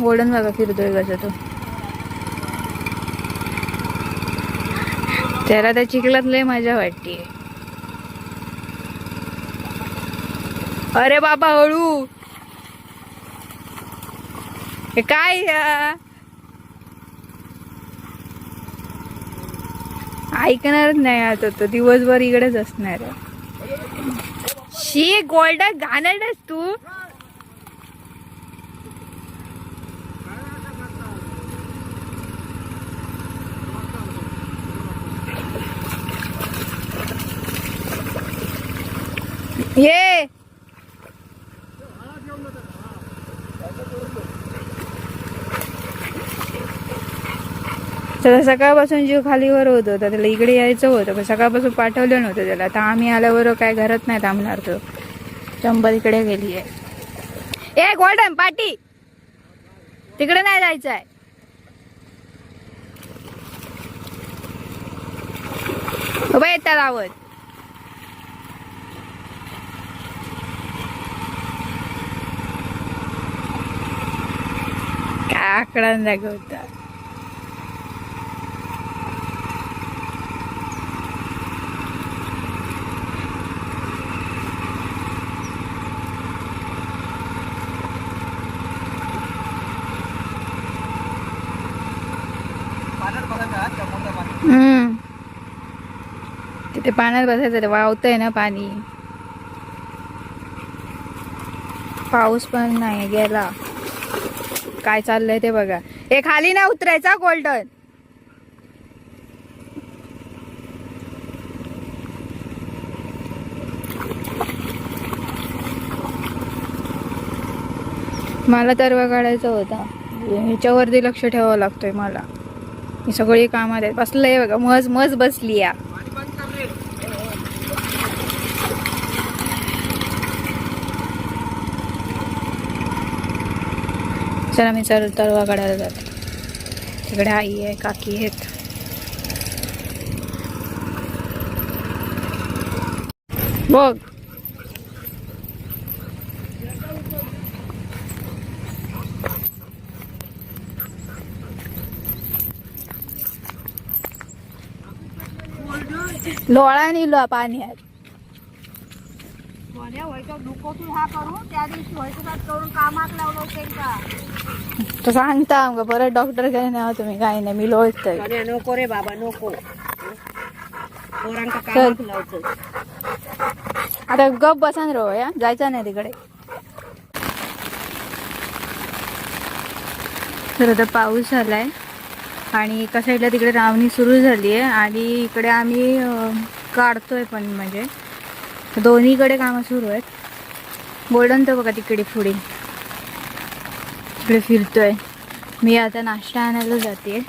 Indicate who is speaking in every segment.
Speaker 1: Golden बघा फिरतोय कसं तो. त्याला त्या चिखलात लय मजा वाटते अरे बाबा हळू. हे काय ऐकणारच नाही आता तो दिवसभर इकडेच असणार शी गोल्डन घाणेरडस तू. ये. त्याला सकाळपासून जीव खालीवर होत होता त्याला इकडे यायचं होतं पण सकाळपासून पाठवलं नव्हतं त्याला. आता आम्ही आल्यावर काय घरात नाही थांबणार तो चंबल इकडे गेली आहे. ए गोल्डन पाटी. तिकडे नाही जायचं आहे उभा येतात आवड काय आकडा दाखवता तिथे पाण्यात बसायचं रे वावतंय ना पाणी. पाऊस पण नाही गेला. काय चाललंय ते बघा. हे खाली नाही उतरायचा गोल्डन. मला तरवा काढायचा होता. ह्याच्यावरती लक्ष ठेवावं लागतोय मला. ही सगळी कामात आहेत बसलंय बघा. मज मज बसली या चला मी चल तळवा काढायला जाते. तिकडे आई आहे काकी आहेत. बघ. लोळा निलो
Speaker 2: आहे. हा त्या दिवशी करून लावलं
Speaker 1: तर सांगता आमका परत डॉक्टरकडे न्यावं तुम्ही काही नाही मी लोळतय.
Speaker 2: अरे नको रे बाबा नको. पोरांका
Speaker 1: आता गप बसा रो या. जायचं नाही तिकडे. तर आता पाऊस झालाय आणि एका साईडला तिकडे रावणी सुरू झाली आहे आणि इकडे आम्ही काढतोय पण म्हणजे. दोन्हीकडे कामं सुरू आहेत. गोल्डन तर बघा तिकडे पुढे. तिकडे फिरतोय. मी आता नाश्ता आणायला जाते.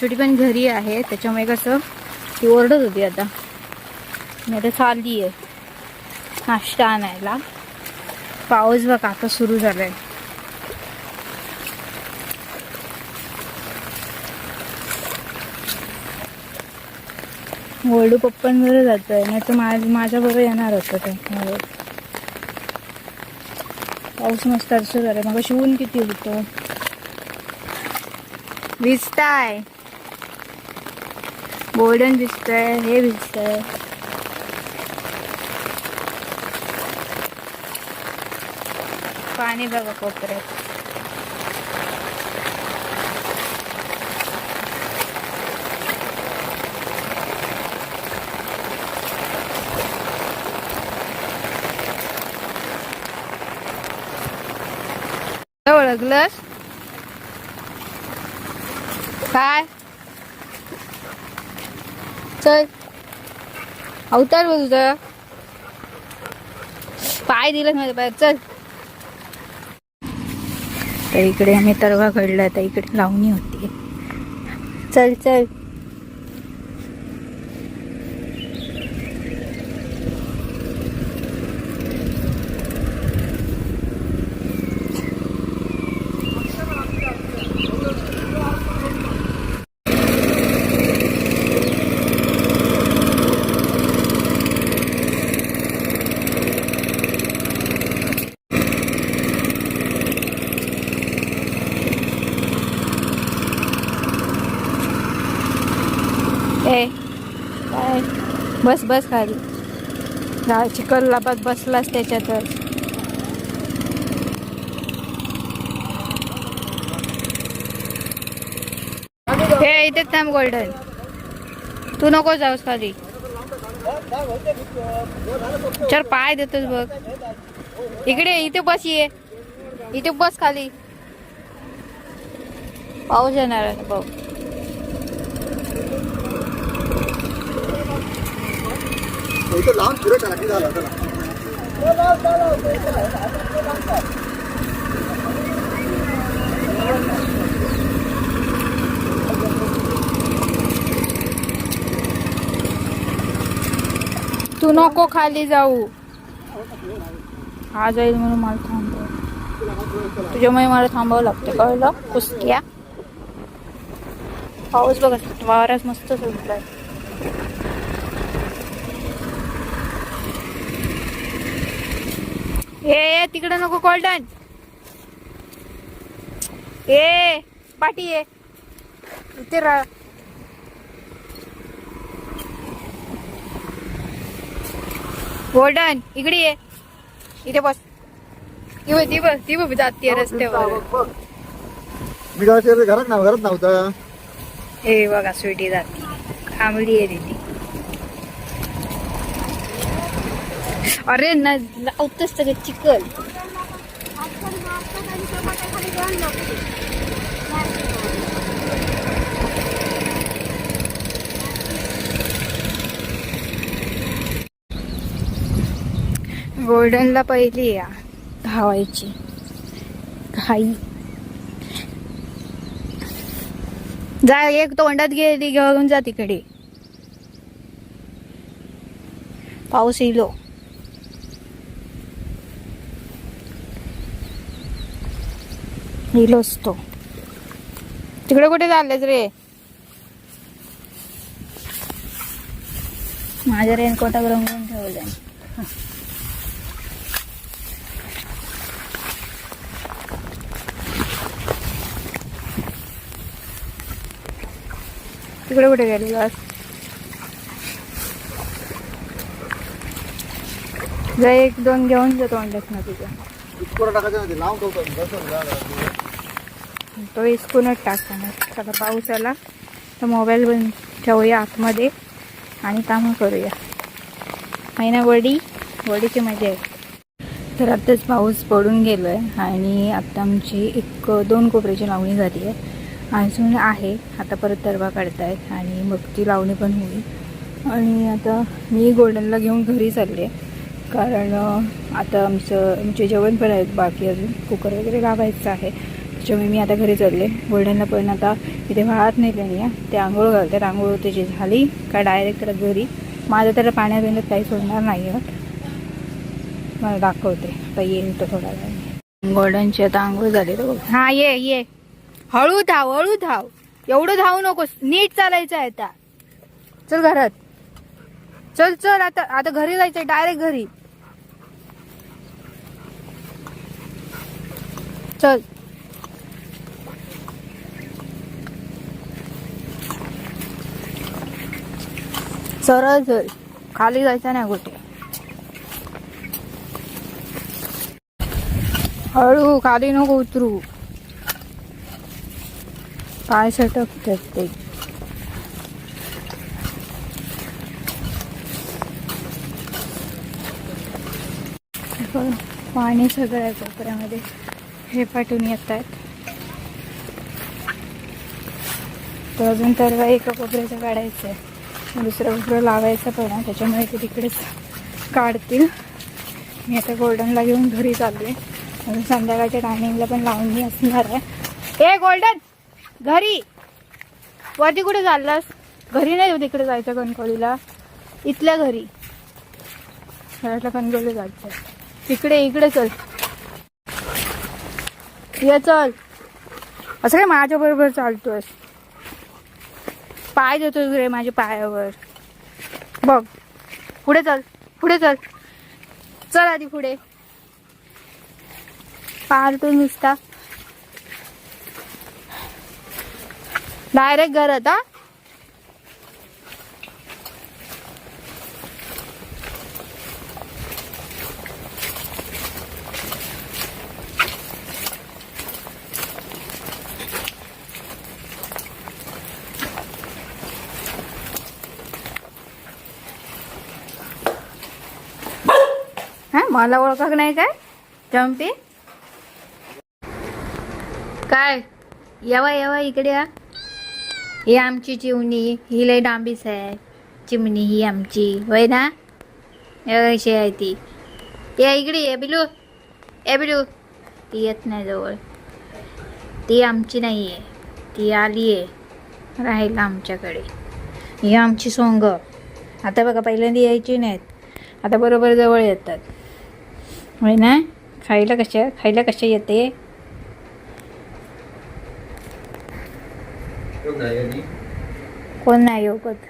Speaker 1: सुटी पण घरी आहे. त्याच्यामुळे कसं ती ओरडत होती आता. मी आता चालली आहे नाश्ता आणायला. पाऊस बघा आता सुरू झाला आहे झालाय ओरडू जात आहे नाही तर माझ माझ्या बरोबर येणार होतं ते. पाऊस मस्त सुरू झालाय मग शिवून किती होतं? भिजताय गोल्डन भिजतंय हे भिजतंय पाणी बघा कोपऱ्यात. ओळखलंस काय? चल. अवतार बोल तुझं. पाय दिलं माझ्या बाहेर चल. तर इकडे आम्ही तरवा घडला तर इकडे लावणी होती. चल चल. बस बस खाली. जा चिकलला बघ बसलास त्याच्यातच. हे इथेच थांब गोल्डन तू नको जाऊस खाली. चल पाय देतोस बघ. इकडे इथे बस ये. इथे बस खाली. पाऊस येणार आहे पाऊस.
Speaker 3: इथं लांब फिरत टाकी झाला
Speaker 1: तू नको खाली जाऊ. हा जाईल म्हणून मला थांबव. तुझ्यामुळे मला थांबावं लागतं कळलं? कुस्क्या पाऊस बघा वाराच मस्त सुटलाय. ए तिकडे नको गोल्डन ए पाठी ये. इथे राहा. गोल्डन इकडे ये. इथे बस. ती बघ ती बघ ती बघ जातीये रस्त्यावर.
Speaker 3: मी घरात नाव घरात नव्हता.
Speaker 1: हे बघा स्वीटी जाती. थांबली आहे तिथे. अरे न लावतच सगळं चिकल गोल्डनला पहिली या धावायची. घाई. जा एक तोंडात गेली घेऊन जा तिकडे. पाऊस येलो येलोच तो तिकडे कुठे चाललेस रे? माझ्या रेनकोटावर रंगवून ठेवलंय. तिकडे कुठे गेली बस जा एक दोन घेऊन जातो अंड्यात ना तुझ्या
Speaker 3: तो
Speaker 1: इस्कूनच टाकताना चला पाऊस आला तर मोबाईल बंद ठेवूया आतमध्ये आणि कामं करूया. महिना वडी वडीची मजा आहे. तर आत्ताच पाऊस पडून गेलो आहे आणि आत्ता आमची एक दोन कोपऱ्याची लावणी झाली आहे. अजून आहे. आता परत तरवा काढतायत आणि मग ती लावणी पण होईल. आणि आता मी गोल्डनला घेऊन घरी चालले. कारण आता आमचं आमचे जेवण पण आहेत. बाकी अजून कुकर वगैरे लावायचं आहे. त्याच्यामुळे मी आता घरी चालले गोल्डनला पण आता इथे वाळत नाही त्यांनी ते आंघोळ घालतात आंघोळ त्याची झाली का डायरेक्ट त्याला घरी. माझं त्याला पाण्यात बिण्यात काही सोडणार नाही आहे मला दाखवते आता येईल तो थोडा वेळ. गोल्डनची आता आंघोळ झाली तर हां हा ये ये. हळू धाव हळू धाव. एवढं धावू नकोस नीट चालायचं आहे आता. चल घरात. चल चल आता आता घरी जायचंय डायरेक्ट घरी. चल. सरळ चल खाली जायचं नाही कुठे हळू खाली नको उतरू. पाय सटकतात ते. पाणी सगळं आहे कोपऱ्यामध्ये. हे पाठवून येत आहेत तर अजून तर एका कोपऱ्याचं काढायचं. आहे दुसरं कोपरं लावायचं पण त्याच्यामुळे ते तिकडेच काढतील. मी आता गोल्डनला घेऊन घरी चालले. अजून संध्याकाळच्या टायमिंगला पण लावून असणार आहे. ए गोल्डन! घरी! वरती कुठे चाललास? घरी नाही तिकडे जायचं कणकवलीला. इथल्या घरी. घरातल्या कणकवली जायचं. तिकडे इकडे चल. ये चल. असं काय माझ्या बरोबर चालतोस पाय देतो रे माझ्या पायावर. बघ. पुढे चल. पुढे चल. चल आधी पुढे. पाहतो नुसता. डायरेक्ट घरात हा? हा मला ओळख नाही काय? चंपी? काय? यावा यावा इकडे या. ही आमची चिवणी ही लय डांबीस आहे. चिमणी ही आमची. होय ना? हे कशी आहे ती. या इकडे ये बिलू. ए बिलू. ती येत नाही जवळ. ती आमची नाही आहे. ती आली आहे. राहायला आमच्याकडे. ही आमची सोंग. आता बघा पहिल्यांदा यायची नाहीत. आता बरोबर जवळ येतात. होय ना? खायला कशा खायला कशा येते? कोण नाही योगत